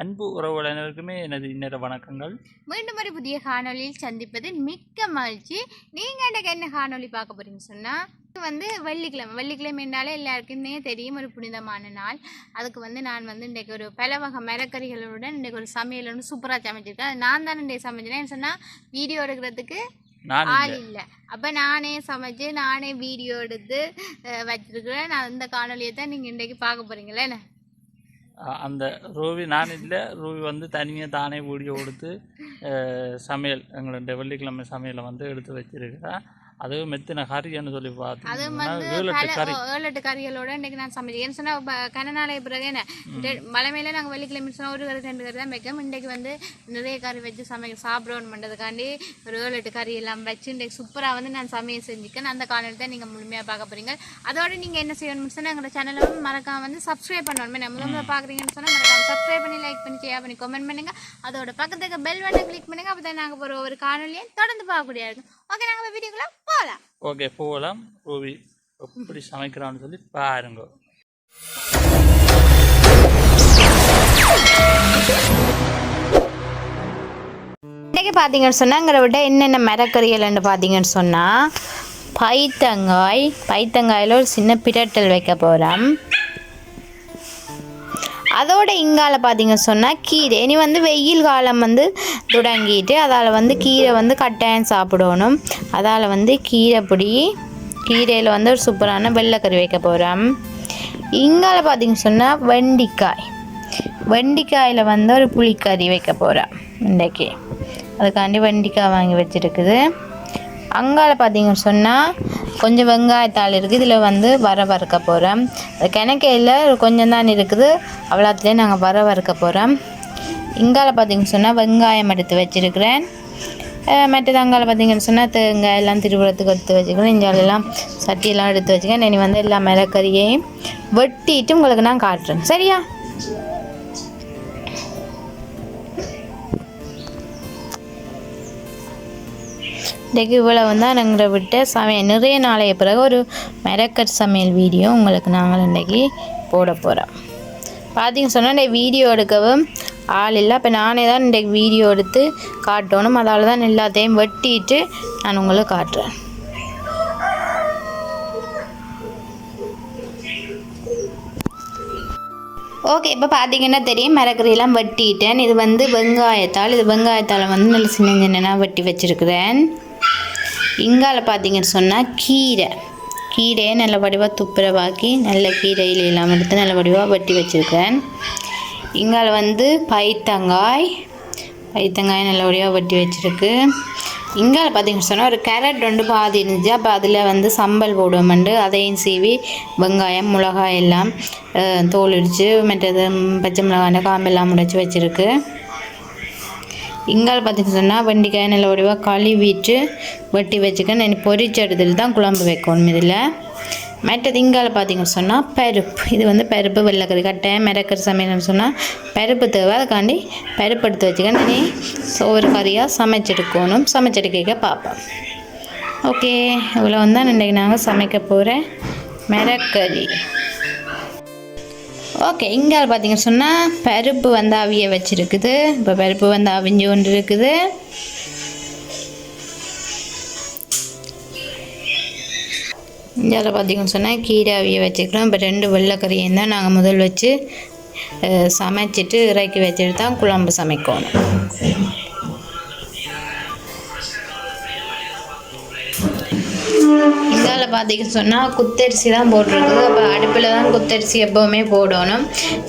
அன்பு அனைவருக்குமே எனது இன்னொரு வணக்கங்கள். மீண்டும் ஒரு புதிய காணொளியில் சந்திப்பது மிக்க மகிழ்ச்சி. நீங்கள் எனக்கு என்ன காணொளி பார்க்க போறீங்கன்னு சொன்னால் இது வந்து வெள்ளிக்கிழமை. வெள்ளிக்கிழமை என்றாலே எல்லாருக்குமே தெரியும் ஒரு புனிதமான நாள். அதுக்கு வந்து நான் வந்து இன்றைக்கு ஒரு பல வகை மரக்கறிகளுடன் இன்றைக்கு ஒரு சமையல் ஒன்று சூப்பராக சமைச்சிருக்கேன். நான் தான் இன்றைக்கு சமைச்சேன் சொன்னால் வீடியோ எடுக்கிறதுக்கு ஆள் இல்லை. அப்போ நானே சமைச்சு நானே வீடியோ எடுத்து வச்சிருக்கிறேன். நான் இந்த காணொலியை தான் நீங்கள் இன்றைக்கு பார்க்க போகிறீங்களே அந்த ரூவி நான் இல்லை. ரூவி வந்து தனியாக தானே வீடியோ கொடுத்து சமையல் எங்களுடைய வெள்ளிக்கிழமை சமையலை வந்து எடுத்து வச்சிருக்கிறேன். அதுவும் மெத்தின கறின்னு சொல்லி அது பார்த்தீங்கன்னா வந்து ஏழு எட்டு கறிகளோட இன்றைக்கு நான் சமைச்சேன். ஏன்னு சொன்னால் கன நாளைய பிறகு என்ன? மலை மேலே நாங்கள் வெள்ளிக்கிழமை சொன்னால் ஒரு கறி ரெண்டு கறி தான் வைக்கோம் இன்றைக்கு வந்து நிறைய கறி வச்சு சமைக்க சாப்பிடணும் பண்ணுறதுக்காண்டி ஒரு ஏழு எட்டு கறி எல்லாம் வச்சு இன்றைக்கு சூப்பராக வந்து நான் சமையல் செஞ்சுக்கேன் அந்த காணொலி தான் நீங்கள் முழுமையாக பார்க்க போகிறீங்க அதோட நீங்கள் என்ன செய்யணும்னு சொன்னால் எங்களோட சேனலை வந்து மறக்காம வந்து சப்ஸ்கிரைப் பண்ணணும் நம்ம முதல்ல பார்க்குறீங்கன்னு சொன்னால் மறக்காம சப்ஸ்கிரைப் பண்ணி லைக் பண்ணி ஷேர் பண்ணி கமெண்ட் பண்ணுங்க. அதோட பக்கத்துக்கு பெல் பட்டன் கிளிக் பண்ணுங்க. அப்போ தான் நாங்கள் ஒரு ஒரு காணொலியை தொடர்ந்து பார்க்கக்கூடிய இருக்கும். ஓகே நாங்கள் வீடியோக்குள்ளே போகலாம் ஓகே போகலாம் ரூவி எப்படி சமைக்கிறான்னு சொல்லி பாருங்க. இன்றைக்கி பார்த்தீங்கன்னு சொன்னால் விட என்னென்ன மரக்கறிகள்னு பார்த்தீங்கன்னு சொன்னால் பைத்தங்காய் பைத்தங்காயில் ஒரு சின்ன பிரட்டல் வைக்க போகிறோம் அதோட இங்கால பார்த்தீங்க சொன்னால் கீரை. இனி வந்து வெயில் காலம் வந்து தொடங்கிட்டு அதால் வந்து கீரை வந்து கட்டாயம் சாப்பிடணும். அதால் வந்து கீரை பொடி கீரையில் வந்து ஒரு சூப்பரான வெள்ளைக்கறி வைக்க போகிறோம் இங்கால பார்த்தீங்க சொன்னால் வெண்டிக்காய். வெண்டிக்காயில் வந்து ஒரு புளிக்கறி வைக்க போகிறேன் இன்றைக்கி. அதுக்காண்டி வெண்டிக்காய் வாங்கி வச்சுருக்குது. அங்கால பார்த்தீங்கன்னு சொன்னால் கொஞ்சம் வெங்காயத்தாள் இருக்குது. இதில் வந்து வர வறுக்க போகிறோம் கிணக்கையில் கொஞ்சம் தான் இருக்குது. அவ்வளோத்துலேயே நாங்கள் வர வறுக்க போகிறோம் இங்கால பார்த்தீங்கன்னு சொன்னால் வெங்காயம் எடுத்து வச்சுருக்கிறேன். மற்றது அங்கால பார்த்தீங்கன்னு சொன்னால் தேங்காய் எல்லாம் திருவிழத்துக்கு எடுத்து வச்சுக்கிறேன். இஞ்சாலெல்லாம் சட்டியெல்லாம் எடுத்து வச்சுக்கிறேன். இனி வந்து எல்லா மிளகறியையும் வெட்டிட்டு உங்களுக்கு நான் காட்டுறேன். சரியா? இன்றைக்கு இவ்வளவு தான் நாங்கள் விட்ட சமையல் நிறைய நாளைய பிறகு ஒரு மெரக்கட் சமையல் வீடியோ உங்களுக்கு நாங்கள் இன்றைக்கி போட போகிறோம் பார்த்தீங்க சொன்னால் இந்த வீடியோ எடுக்கவும் ஆள் இல்லை. அப்போ நானே தான் இன்றைக்கு வீடியோ எடுத்து காட்டணும். அதால் தான் எல்லாத்தையும் வெட்டிட்டு நான் உங்களுக்கு காட்டுறேன். ஓகே இப்போ பார்த்தீங்கன்னா தெரியும் மரக்கறியெல்லாம் வெட்டிட்டேன். இது வந்து வெங்காயத்தால் இது வெங்காயத்தால் வந்து நல்ல சின்ன சின்னனாக வெட்டி வச்சுருக்கிறேன். இங்கால பார்த்தீங்கன்னு சொன்னால் கீரை. கீரையை நல்ல வடிவாக துப்புரவாக்கி நல்ல கீரையில் எல்லாம் எடுத்து நல்ல வடிவாக வெட்டி வச்சுருக்கிறேன். இங்கால வந்து பைத்தங்காய். பைத்தங்காய் நல்ல வடிவாக வெட்டி வச்சுருக்கு. இங்கால பார்த்தீங்கன்னு சொன்னால் ஒரு கேரட் ரெண்டு பாதி இருந்துச்சு. அப்போ அதில் வந்து சம்பல் போடுவோம்ண்டு அதையும் சீவி வெங்காயம் மிளகாய் எல்லாம் தோல் இடித்து மற்றது பச்சை மிளகாய் காம்பெல்லாம் முடைச்சி வச்சுருக்கு. இங்கால பார்த்தீங்கன்னு சொன்னால் வெண்டிக்காய் நல்ல வடிவாக கழுவிட்டு வெட்டி வச்சுக்க நான் பொரிச்சு எடுத்துட்டு தான் குழம்பு வைக்கணும் இதில். மற்றது இங்கால பார்த்தீங்கன்னு சொன்னால் பருப்பு. இது வந்து பருப்பு வெள்ளைக்கறி கட்டை மிரக்கறி சமையல்னு சொன்னால் பருப்பு தேவை. அதுக்காண்டி பருப்பு எடுத்து வச்சுக்க நீ சோறு கறியாக சமைச்செடுக்கணும். சமைச்செடுக்க பார்ப்போம். ஓகே. இவ்வளோ வந்தால் இன்றைக்கி நாங்கள் சமைக்க போகிறேன் மிரக்கறி ஓகே இங்கே பார்த்தீங்கன்னு சொன்னால் பருப்பு வந்து அவிய வச்சுருக்குது. இப்போ பருப்பு வந்து அவிஞ்சு கொண்டு இருக்குது இங்கே பார்த்தீங்கன்னு சொன்னால் கீரை அவிய வச்சுக்கிறோம் இப்போ ரெண்டு வெள்ளைக்கறியும் தான் நாங்கள் முதல் வச்சு சமைச்சிட்டு இறக்கி வச்சுட்டு தான் குழம்பு சமைக்கணும். இதால் பார்த்தீங்கன்னு சொன்னால் குத்தரிசி தான் போட்டிருக்குது. அப்போ அடுப்பில் தான் குத்தரிசி எப்போவுமே போடணும்.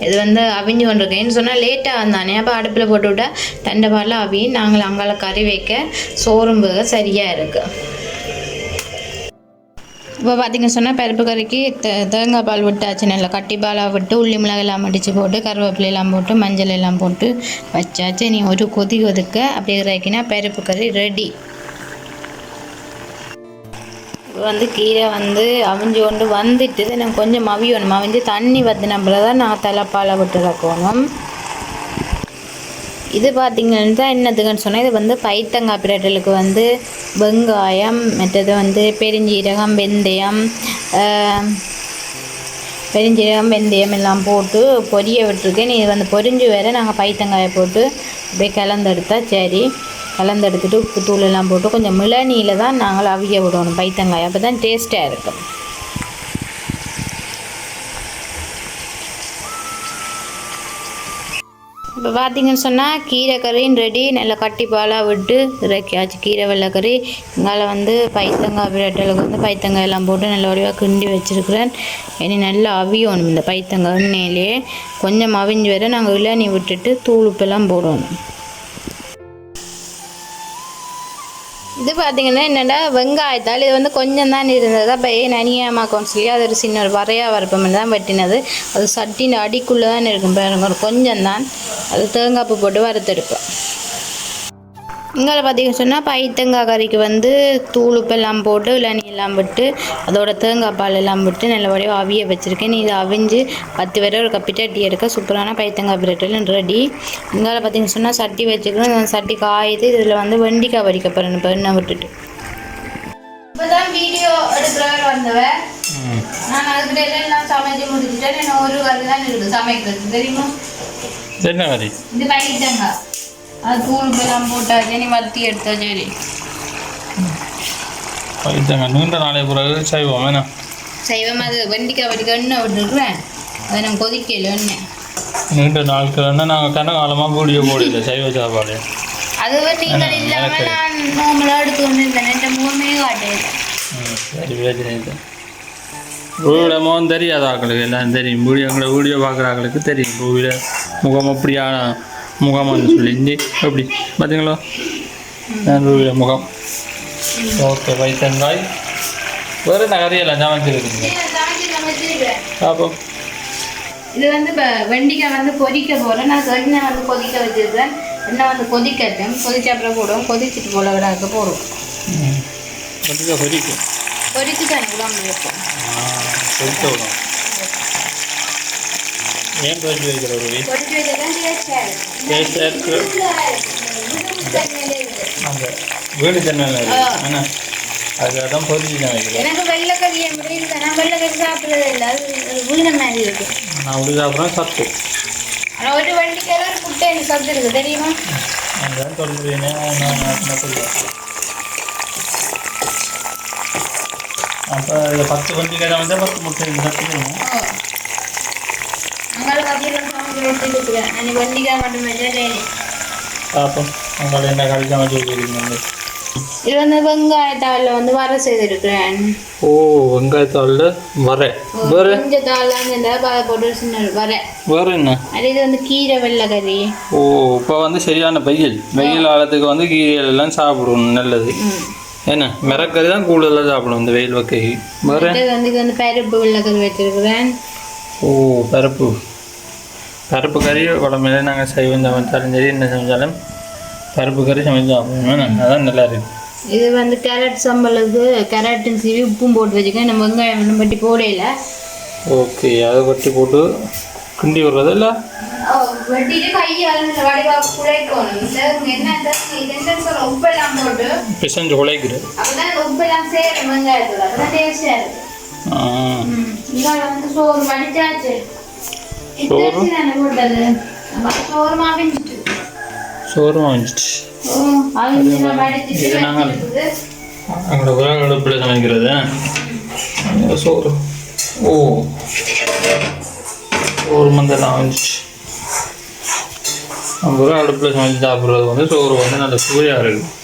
இது வந்து அவிஞ்சு கொண்டிருக்கேன்னு சொன்னால் லேட்டாக வந்தானே. அப்போ அடுப்பில் போட்டு விட்டால் தண்டை பாலில் அவி நாங்கள் அங்கால கறி வைக்க சோறும்புக சரியாக இருக்குது இப்போ பார்த்திங்க சொன்னால் பருப்பு கறிக்கு தே தேங்காய் பால் விட்டாச்சு நல்லா கட்டி பாலாக விட்டு உள்ளி மிளகாய் எல்லாம் அடித்து போட்டு கருவேப்பிலை எல்லாம் போட்டு மஞ்சள் எல்லாம் போட்டு வச்சாச்சு. நீ ஒரு கொதி கொதிக்க அப்படியே இறக்கினா பருப்பு கறி ரெடி வந்து கீரை வந்து அவிஞ்சு கொண்டு வந்துட்டு எனக்கு கொஞ்சம் அவியணும் அவிஞ்சு தண்ணி வத்தினப்பில் தான் நான் தலைப்பாலை விட்டு இறக்கணும். இது பார்த்திங்கன்னா என்னதுக்குன்னு சொன்னால் இது வந்து பைத்தங்காய் பிரட்டலுக்கு வந்து வெங்காயம் மற்றது வந்து பெருஞ்சீரகம் வெந்தயம் பெருஞ்சீரகம் வெந்தயம் எல்லாம் போட்டு பொரிய விட்டுருக்கேன். இது வந்து பொரிஞ்சு வேறு நாங்கள் பைத்தங்காயை போட்டு அப்படியே கலந்தெடுத்தா சரி. கலந்தெடுத்துட்டு உப்பு தூள் எல்லாம் போட்டு கொஞ்சம் மிளநீல தான் நாங்கள் அவிய விடணும் பைத்தங்காய். அப்போ தான் டேஸ்ட்டாக இருக்கும். இப்போ பார்த்தீங்கன்னு சொன்னால் கீரை கறியும் ரெடி நல்லா கட்டிப்பாலாக விட்டு இறக்கியாச்சு. கீரை வெள்ளைக்கறி இங்கால வந்து பைத்தங்காய் பிரட்டலுக்கு வந்து பைத்தங்காய் எல்லாம் போட்டு நல்ல வடிவாக கிண்டி வச்சுருக்கிறேன். இனி நல்லா அவியணும் இந்த பைத்தங்காய் எண்ணெயிலே. கொஞ்சம் அவிஞ்சு வர நாங்கள் இளநீ விட்டுட்டு தூளுப்பெல்லாம் போடணும். இது பார்த்தீங்கன்னா என்னென்னா வெங்காயத்தால் இது வந்து கொஞ்சம் தான் இருந்தது. அப்போ ஏன் நனியாமாக்கும் சொல்லி அது ஒரு சின்ன ஒரு வரையாக வரப்பம் தான் வெட்டினது. அது சட்டின் அடிக்குள்ளே தான் இருக்கும் பாருங்க. ஒரு கொஞ்சம் தான். அது தேங்காய் பூ போட்டு வறுத்தெடுப்பேன் இங்கே பார்த்தீங்கன்னு சொன்னால் பைத்தங்காய் கறிக்கு வந்து தூள் உப்பெல்லாம் போட்டு இளநீ எல்லாம் விட்டு அதோட தேங்காய் பால் எல்லாம் விட்டு நல்லபடியாக அவிய வச்சுருக்கேன். இது அவிஞ்சு பத்து பேரை ஒரு கப்பிட்டு அட்டி எடுக்க சூப்பரான பைத்தங்காய் பிரெட்டில் ரெடி இங்கே பார்த்தீங்கன்னு சொன்னால் சட்டி வச்சுக்கிறோம் இந்த சட்டி காயுது இதில் வந்து வெண்டிக்காய் வடிக்க போகிறேன் இப்போ எண்ணெய் விட்டுட்டு. வீடியோ எடுக்கிறவர் வந்தவன். நான் அதுக்கிட்ட எல்லாம் சமைச்சு முடிச்சுட்டேன். இன்னும் ஒரு தான் இருக்குது. சமைக்கிறது தெரியுமா? என்ன கறி? இது பைத்தங்காய் அது தூள் எல்லாம் போட்டாச்சு நீ வத்தி எடுத்தா சரி பைத்தங்க நீண்ட நாளை பிறகு செய்வோம் என்ன? சைவம் அது வெண்டிக்காய் வடிக்க எண்ணெய் விட்டுருக்குறேன். அதை நான் கொதிக்கல எண்ணெய். நீண்ட நாட்கள்னா நாங்கள் கனகாலமாக வீடியோ போடல சைவ சாப்பாடு. அது நீங்கள் இல்லாமல் நான் நார்மலாக எடுத்து வந்துருந்தேன் என் முகமே காட்டேன் சரி பிரச்சனை இல்லை. முகம் தெரியாத ஆக்களுக்கு எல்லாம் தெரியும். எங்களை வீடியோ பார்க்குற ஆக்களுக்கு தெரியும் முகம் அப்படியான முகம்னு சொல்லி இந்தி எப்படி? பார்த்தீங்களா நான் ரூவிட முகம். ஓகே வைத்தங்காய் வேறு என்ன கறியெல்லாம் சமைச்சிருக்கீங்க பார்ப்போம் இது வந்து இப்போ வெண்டிக்காய் வந்து கொதிக்க போகிறேன் நான் எண்ணெய் வந்து கொதிக்க வச்சிருக்கேன் எண்ணெய் வந்து கொதிக்கட்டும். கொதிச்ச அப்புறம் போடுவோம். கொதிச்சிட்டு போல விடாக்க போடுவோம். கண்டிப்பாக கொதிக்கும். கொதிச்சு தான் குழம்பு வைப்போம் கொதிக்க விடும். கொதிச்சு வச்சதான் டேஸ்டாக டேஸ்டாக அந்த வீடு ஜன்னல் என்ன அதுக்காக தான் பொரிச்சு தான் வைக்கிறேன். எனக்கு வெள்ளைக்கறி நான் வெள்ளைக்கறி சாப்பிட்றதே இல்லை. அது அது மாதிரி இருக்கு. நான் அப்படி சாப்பிட்றேன் சத்து. ஆனால் ஒரு வண்டிக்கார ஒரு குட்டை எனக்கு சத்து இருக்கு. தெரியுமா? அதுதான் சொல்கிறேன் நான் சொல்லுவேன் அப்போ இது பத்து வந்து முட்டை அங்கே பார்ப்போம் உங்களை என்ன கழிக்காம இது வந்து வெங்காயத்தாளில் வந்து வர செய்திருக்கிறேன் ஓ வெங்காயத்தாளில் வர வேறு வேறு என்ன அது இது வந்து கீரை வெள்ளைக்கறி ஓ இப்போ வந்து சரியான வெயில் வெயில் காலத்துக்கு வந்து கீரைகள் எல்லாம் சாப்பிடணும் நல்லது என்ன மிரக்கறி தான் கூடுதலாக சாப்பிடும் இந்த வெயில் வக்கைக்கு வேறு வந்து இது வந்து பருப்பு வெள்ளைக்கறி வச்சிருக்கிறேன் ஓ பருப்பு பருப்பு கறி குழம்புல நாங்கள் சைவம் சமைச்சாலும் சரி என்ன சமைச்சாலும் பருப்பு கறி சமைச்சு சாப்பிடுவோம் நல்லா இருக்கு. இது வந்து கேரட் சம்பளுக்கு கேரட்டும் சீவி உப்பும் போட்டு வச்சுக்கேன் நம்ம வெங்காயம் ஒன்றும் பட்டி போடையில ஓகே அதை வட்டி போட்டு கிண்டி விடுறது இல்லை? போட்டு பிசைஞ்சு உழைக்கிறது சோறு வடிச்சாச்சு. சோறு? வடிச்சிட்டு இது நாங்கள் விறகு அடுப்பில் சமைக்கிறது அங்க சோறு ஓ சோறு மந்தெல்லாம் வாங்கிச்சு விறகு அடுப்பில் சமைச்சு சாப்பிட்றது வந்து சோறு வந்து நல்ல சூரியாக இருக்குது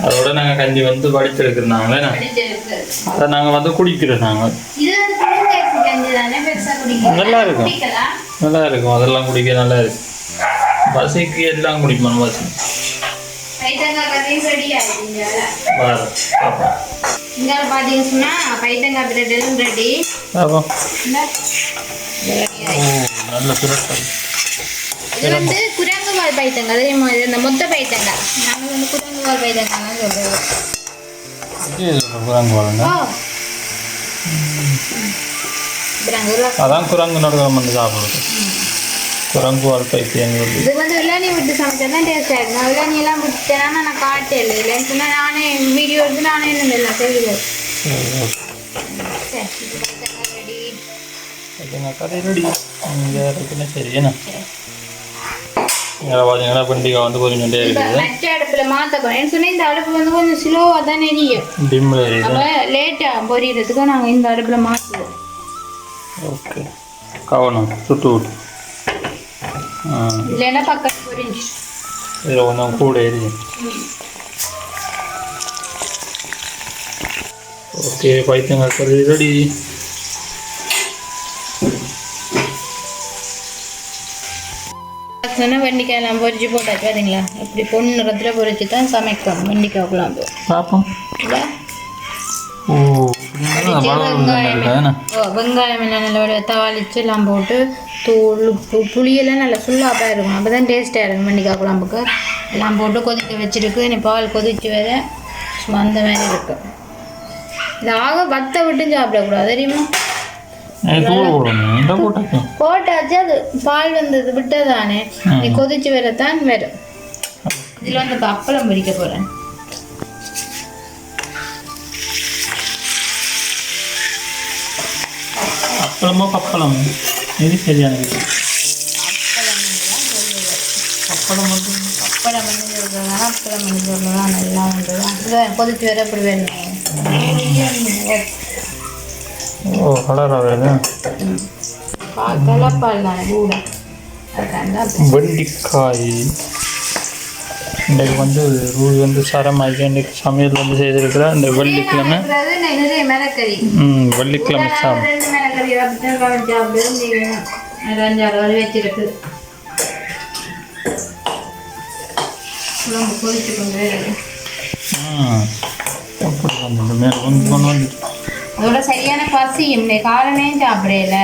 அதோட நாங்கள் கஞ்சி வந்து வடிச்செடுக்கிறனாங்களே வடிச்சிருக்கு. அதை நாங்கள் வந்து குடிக்கிறோம் நாங்கள் இது வந்து புழுங்கரிசி கஞ்சி தானே பெருசா குடிக்கலாம். நல்லா இருக்கும். நல்லா இருக்கும் அதெல்லாம் குடிக்க நல்லா இருக்கு பசிக்கு எல்லாம் குடிப்போம் பசி. பாத்தீங்க நல்ல சுரட்டம் இது வந்து குரங்குவால் பைத்தங்காய். தெரியுமா இது இந்த மொத்த பைத்தங்காய். நாங்க வந்து குரங்கு வரணும் அதான் குரங்கு நடுக்கம் வந்து சாப்பிடுறது. குரங்கு பைத்தியம் சொல்லி இது வந்து இளநீ விட்டு சமைச்சா தான் டேஸ்ட் ஆயிடும் நான் இளநீ எல்லாம் விட்டேன்னா நான் காட்டே இல்லை. இல்லைன்னு சொன்னா நானே வீடியோ எடுத்து நானே என்ன எல்லாம் சரி, இது பைத்தங்காய் ரெடி இங்கே இருக்குன்னு சரி என்ன? இங்கே பார்த்தீங்கன்னா வந்து கொஞ்சோண்டே இருக்குது. மற்ற அடுப்புல மாத்த போறேன். சொன்னா இந்த அடுப்பு வந்து கொஞ்சம் ஸ்லோவா தான் எரியும். டிம்மில் எரியுது அப்ப லேட்டா பொரியறதுக்கு நாங்க இந்த அடுப்புல மாத்துவோம். ஓகே கவனம் சுட்டு விட்டு இல்லைன்னா பக்கத்து பொரிஞ்சு இதில் கொஞ்சம் கூட எரியும் ஓகே பைத்தியங்காய் கறி ரெடி சொன்னா வெண்டைக்காய் எல்லாம் பொரிச்சு போட்டாச்சு பாத்தீங்களா இப்படி பொண்ணு நிறத்துல பொரிச்சு தான் சமைக்கணும் வெண்டைக்காய் குழம்பு பார்ப்போம் இல்ல? வெங்காயம் எல்லாம் நல்ல வடிவ தாளிச்சு எல்லாம் போட்டு தூள் உப்பு புளியெல்லாம் நல்லா ஃபுல்லாக இருக்கும் அப்போ தான் டேஸ்ட்டாக இருக்கும் வெண்டைக்காய் குழம்புக்கு எல்லாம் போட்டு கொதிக்க வச்சிருக்கு இனி பால் கொதிச்சு வர சும்மா அந்த மாதிரி இருக்கு இது ஆக வத்த விட்டு சாப்பிடக்கூடாது தெரியுமா போட்டாச்சு அது பால் வந்தது விட்டதானே நீ கொதிச்சு வரத்தான் வரும் இதில் வந்து அப்பளம் பொரிக்க போகிறேன் அப்பளமோ பப்பளமோ? இது சரியானது அப்பளம் வந்து அப்பளம் பண்ணி சொல்கிறதா அப்பளம் பண்ணி சொல்கிறதா நல்லா வந்தது அதுதான் கொதிச்சு வர அப்படி வேணும்? ஓ கலராக வருது பால் தலைப்பால் தானே. கூட. வெண்டிக்காய். இன்றைக்கு வந்து ரூல் வந்து சரமாக்கி இன்றைக்கு சமையல் வந்து செய்திருக்கிறேன் இந்த வெள்ளிக்கிழமை. ம் வெள்ளிக்கிழமை சாமி ரெண்டு மிளகறி சாப்பிட்டு அது அஞ்சாறு வரை வச்சிருக்கு. குழம்பு கொதிச்சு கொண்டு அதோட சரியான பசி இந்த காலனையும் சாப்பிடல.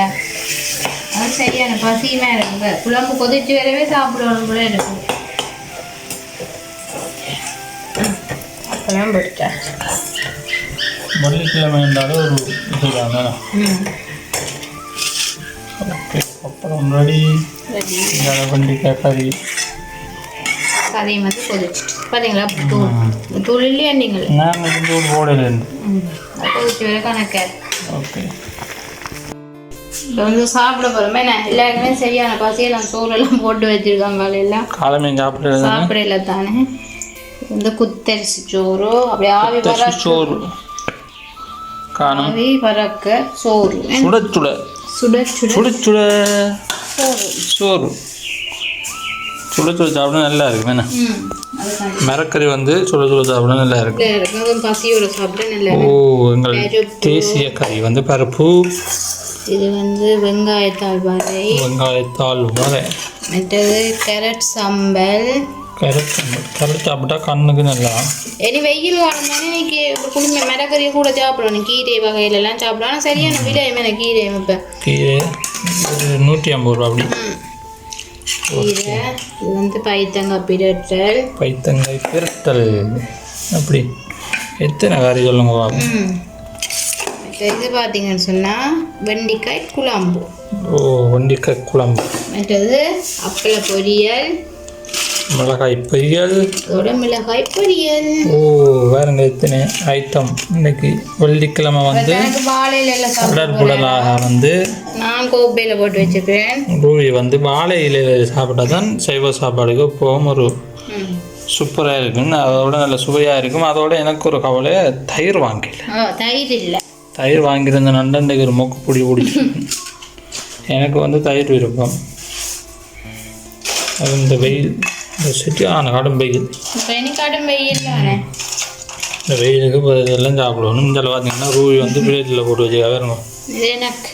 அது சரியான பசியுமே இருக்கு. குழம்பு கொதிச்சு வரவே சாப்பிடணும் போல இருக்கு. அப்பெல்லாம் போயிட்டாச்சு வெள்ளிக்கிழமை இருந்தாலும் ஒரு இதுதானே அப்புறம் ரெடி. வெண்டிக்காய் கறி. கதையும் வந்து கொதிச்சுட்டு பார்த்தீங்களா தூள் தூள் இல்லையா நீங்கள்? நாங்கள் வந்து ஒரு ஓடையில் இருந்து ம். அது கொதிச்சு வர கணக்கு. ஓகே. இப்போ வந்து சாப்பிட போகிறோமே நான் எல்லாருக்குமே சரியான பசியெல்லாம் சோறெல்லாம் போட்டு வச்சிருக்காங்க காலையெல்லாம் காலமே சாப்பிடுறது சாப்பிடல தானே. இந்த குத்தரிசி சோறு அப்படியே ஆவி வர சோறு. காணும். ஆவி பறக்க சோறு. சுட சுட. சுட சுட. சுட சோறு. சுட சுட சாப்பிட நல்லா இருக்கு என்ன? மரக்கறி வந்து சுட சுட சாப்பிட நல்லா இருக்கு நல்லா இருக்கு அதுவும் பசியோட சாப்பிட நல்லா ஓ. எங்கள். தேசிய கறி வந்து பருப்பு. இது வந்து வெங்காயத்தாள் வரை வெங்காயத்தாள் வரை மற்றது கேரட் சம்பல். கரெக்ட் கரெக்ட் சாப்பிட்டா கண்ணுக்கு நல்லா இனி வெயில் காலம் தானே இன்னைக்கு குடும்ப மிளகறியை கூட சாப்பிடணும் கீரை வகையில எல்லாம் சாப்பிடணும் ஆனால் சரியான விலை மேலே கீரை இப்போ கீரை நூற்றி ஐம்பது ரூபா அப்படி கீரை இது வந்து பைத்தங்காய் பிரட்டல் பைத்தங்காய் பெருத்தல் அப்படி எத்தனை கறி சொல்லுங்க இது பார்த்தீங்கன்னு சொன்னால் வெண்டைக்காய் குழம்பு ஓ வெண்டிக்காய் குழம்பு மற்றது அப்பள பொரியல் மிளகாய் பொரியல். மிளகாய் பொரியல். ஓ வேறுங்க எத்தனை ஐட்டம் இன்னைக்கு வெள்ளிக்கிழமை வந்து கடற்புடலாக வந்து நான் கோப்பையில் போட்டு வச்சுக்கிறேன் ரூபி வந்து வாழை இலையில் சாப்பிட்டா தான் சைவ சாப்பாடுக்கு போகும். ஒரு சூப்பராக இருக்குன்னு அதோட நல்ல சுவையாக இருக்கும். அதோட எனக்கு ஒரு கவலை தயிர் வாங்கல. தயிர் இல்லை. தயிர் வாங்கியிருந்த நண்டண்டைக்கு ஒரு மொக்கு பிடி பிடிச்சி எனக்கு வந்து தயிர் விருப்பம். அது இந்த வெயில் இந்த சரியான கடும் வெயில். கடும் இந்த வெயிலுக்கு இதெல்லாம் சாப்பிடணும் இதில் பார்த்தீங்கன்னா ரூபி வந்து பிளேட்டில் போட்டு வச்சுக்கா எனக்கு.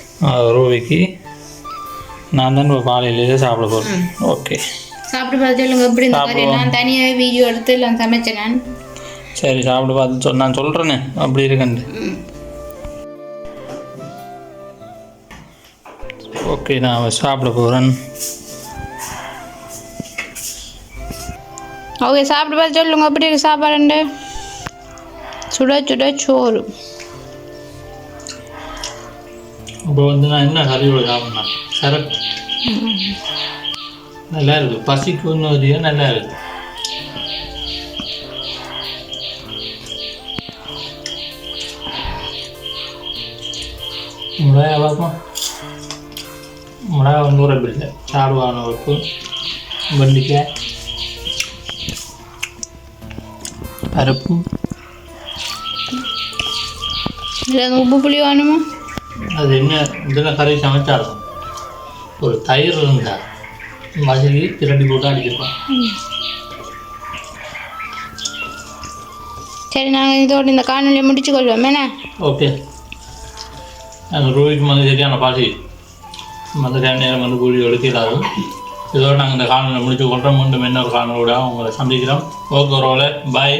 ரூபிக்கு. நான் தான் காலையிலேயே சாப்பிட போகிறேன் ஓகே. சாப்பிட்டு பார்த்து சொல்லுங்க. எப்படி இந்த. நான் தனியாக வீடியோ எடுத்து எல்லாம் சமைச்சேன் நான். சரி சாப்பிட பார்த்து சொல் நான் சொல்கிறேனே அப்படி இருக்கண்டு. ஓகே நான் சாப்பிட போகிறேன் ஓகே சாப்பிட்டு பார்த்து சொல்லுங்க எப்படி இருக்கு சாப்பாடு சுட சுட சோறு. இப்போ வந்து நான் என்ன கறியோட சாப்பிட்றேன் கரெக்ட் நல்லா இருக்கு. பசிக்கு ஒன்று நல்லா இருக்கு? முறையா பார்ப்போம் மிளகா வந்து ஒரு இல்லை சாடுவான உப்பு வெண்டிக்காய் பருப்பு. இதில் உப்பு புளி வேணுமா? அது என்ன இதில் கறி சமைச்சாலும் ஒரு தயிர் இருந்தா மசிலி திரட்டி போட்டு அடிச்சிருக்கோம் சரி நாங்கள் இதோட இந்த காணொலியை முடிச்சு கொள்வோம். என்ன? ஓகே. அந்த ரூபிக்கு வந்து சரியான பாசி. மற்ற நேரம் வந்து கூலி எடுக்கிறாரு இதோட நாங்கள் இந்த காணொலியை முடிச்சு கொள்கிறோம் மீண்டும் இன்னொரு காணொலியோட உங்களை சந்திக்கிறோம். ஓகே ரோல பாய்